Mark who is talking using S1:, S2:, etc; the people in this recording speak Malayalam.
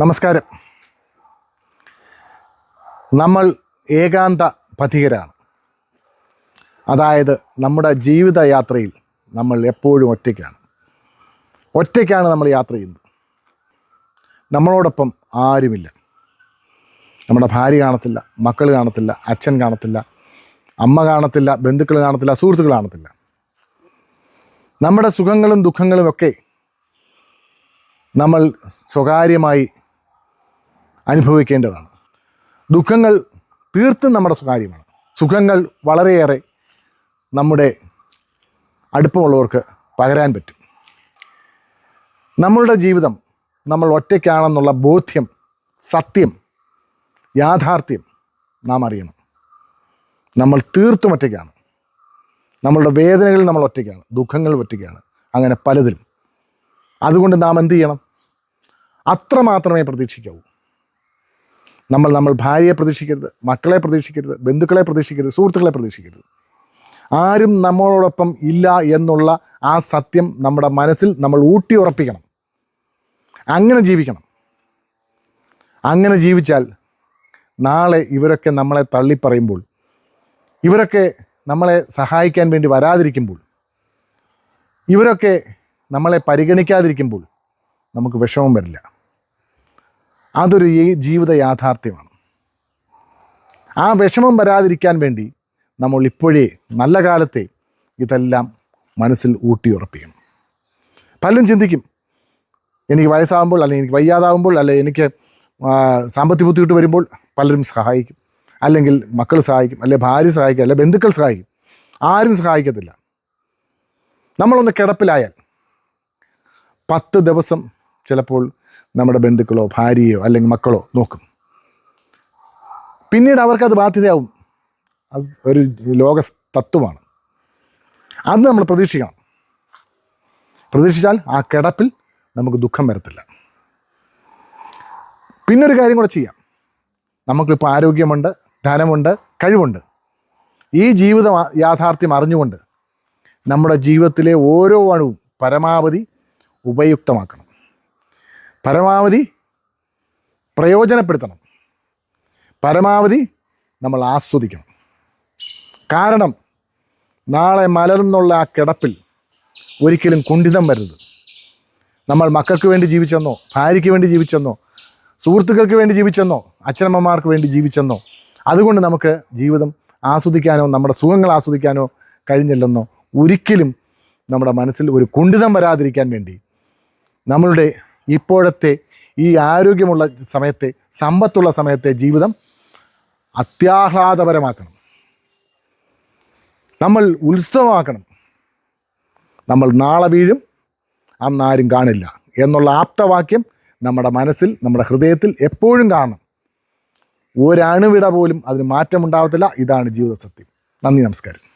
S1: നമസ്കാരം. നമ്മൾ ഏകാന്ത പഥികരാണ്. അതായത് നമ്മുടെ ജീവിതയാത്രയിൽ നമ്മൾ എപ്പോഴും ഒറ്റയ്ക്കാണ്. ഒറ്റയ്ക്കാണ് നമ്മൾ യാത്ര ചെയ്യുന്നത്. നമ്മളോടൊപ്പം ആരുമില്ല. നമ്മുടെ ഭാര്യ കാണത്തില്ല മക്കൾ കാണത്തില്ല അച്ഛൻ കാണത്തില്ല അമ്മ കാണത്തില്ല ബന്ധുക്കൾ കാണത്തില്ല സുഹൃത്തുക്കൾ കാണത്തില്ല. നമ്മുടെ സുഖങ്ങളും ദുഃഖങ്ങളും ഒക്കെ നമ്മൾ സ്വകാര്യമായി അനുഭവിക്കേണ്ടതാണ്. ദുഃഖങ്ങൾ തീർത്തും നമ്മുടെ സ്വകാര്യമാണ്. സുഖങ്ങൾ വളരെയേറെ നമ്മുടെ അടുപ്പമുള്ളവർക്ക് പകരാൻ പറ്റും. നമ്മളുടെ ജീവിതം നമ്മൾ ഒറ്റയ്ക്കാണെന്നുള്ള ബോധ്യം സത്യം യാഥാർത്ഥ്യം നാം അറിയണം. നമ്മൾ തീർത്തും ഒറ്റയ്ക്കാണ്. നമ്മളുടെ വേദനകൾ നമ്മൾ ഒറ്റയ്ക്കാണ്. ദുഃഖങ്ങൾ ഒറ്റയ്ക്കാണ്. അങ്ങനെ പലതിലും. അതുകൊണ്ട് നാം എന്ത് ചെയ്യണം? അത്ര മാത്രമേ പ്രതീക്ഷിക്കാവൂ. നമ്മൾ നമ്മൾ ഭാര്യയെ പ്രതീക്ഷിക്കരുത് മക്കളെ പ്രതീക്ഷിക്കരുത് ബന്ധുക്കളെ പ്രതീക്ഷിക്കരുത് സുഹൃത്തുക്കളെ പ്രതീക്ഷിക്കരുത്. ആരും നമ്മളോടൊപ്പം ഇല്ല എന്നുള്ള ആ സത്യം നമ്മുടെ മനസ്സിൽ നമ്മൾ ഊട്ടി ഉറപ്പിക്കണം. അങ്ങനെ ജീവിക്കണം. അങ്ങനെ ജീവിച്ചാൽ നാളെ ഇവരൊക്കെ നമ്മളെ തള്ളിപ്പറയുമ്പോൾ ഇവരൊക്കെ നമ്മളെ സഹായിക്കാൻ വേണ്ടി വരാതിരിക്കുമ്പോൾ ഇവരൊക്കെ നമ്മളെ പരിഗണിക്കാതിരിക്കുമ്പോൾ നമുക്ക് വിഷമം വരില്ല. അതൊരു ജീവിത യാഥാർത്ഥ്യമാണ്. ആ വിഷമം വരാതിരിക്കാൻ വേണ്ടി നമ്മൾ ഇപ്പോഴേ നല്ല കാലത്തെ ഇതെല്ലാം മനസ്സിൽ ഊട്ടിയുറപ്പിക്കണം പലരും ചിന്തിക്കും എനിക്ക് വയസ്സാകുമ്പോൾ അല്ലെങ്കിൽ എനിക്ക് വയ്യാതാകുമ്പോൾ അല്ലെ എനിക്ക് സാമ്പത്തിക ബുദ്ധിമുട്ട് വരുമ്പോൾ പലരും സഹായിക്കും. അല്ലെങ്കിൽ മക്കൾ സഹായിക്കും അല്ലെ ഭാര്യ സഹായിക്കും അല്ലെ ബന്ധുക്കൾ സഹായിക്കും. ആരും സഹായിക്കത്തില്ല. നമ്മളൊന്ന് കിടപ്പിലായാൽ പത്ത് ദിവസം ചിലപ്പോൾ നമ്മുടെ ബന്ധുക്കളോ ഭാര്യയോ അല്ലെങ്കിൽ മക്കളോ നോക്കും. പിന്നീട് അവർക്കത് ബാധ്യതയാവും. അത് ഒരു ലോക തത്വമാണ്. അത് നമ്മൾ പ്രതീക്ഷിക്കണം. പ്രതീക്ഷിച്ചാൽ ആ കിടപ്പിൽ നമുക്ക് ദുഃഖം വരത്തില്ല. പിന്നൊരു കാര്യം കൂടെ ചെയ്യാം. നമുക്കിപ്പോൾ ആരോഗ്യമുണ്ട് ധനമുണ്ട് കഴിവുണ്ട്. ഈ ജീവിത യാഥാർത്ഥ്യം അറിഞ്ഞുകൊണ്ട് നമ്മുടെ ജീവിതത്തിലെ ഓരോ അണുവും പരമാവധി ഉപയുക്തമാക്കണം. പരമാവധി പ്രയോജനപ്പെടുത്തണം. പരമാവധി നമ്മൾ ആസ്വദിക്കണം. കാരണം നാളെ മലർന്നുള്ള ആ കിടപ്പിൽ ഒരിക്കലും കുണ്ഠിതം വരരുത്. നമ്മൾ മക്കൾക്ക് വേണ്ടി ജീവിച്ചെന്നോ ഭാര്യയ്ക്ക് വേണ്ടി ജീവിച്ചെന്നോ സുഹൃത്തുക്കൾക്ക് വേണ്ടി ജീവിച്ചെന്നോ അച്ഛനമ്മമാർക്ക് വേണ്ടി ജീവിച്ചെന്നോ അതുകൊണ്ട് നമുക്ക് ജീവിതം ആസ്വദിക്കാനോ നമ്മുടെ സുഖങ്ങൾ ആസ്വദിക്കാനോ കഴിഞ്ഞില്ലെന്നോ ഒരിക്കലും നമ്മുടെ മനസ്സിൽ ഒരു കുണ്ഠിതം വരാതിരിക്കാൻ വേണ്ടി നമ്മളുടെ ഇപ്പോഴത്തെ ഈ ആരോഗ്യമുള്ള സമയത്തെ സമ്പത്തുള്ള സമയത്തെ ജീവിതം അത്യാഹ്ലാദപരമാക്കണം. നമ്മൾ ഉത്സവമാക്കണം. നമ്മൾ നാളെ വീഴും അന്നാരും കാണില്ല എന്നുള്ള ആപ്തവാക്യം നമ്മുടെ മനസ്സിൽ നമ്മുടെ ഹൃദയത്തിൽ എപ്പോഴും കാണണം. ഒരണുവിട പോലും അതിന് മാറ്റമുണ്ടാവത്തില്ല. ഇതാണ് ജീവിത സത്യം. നന്ദി നമസ്കാരം.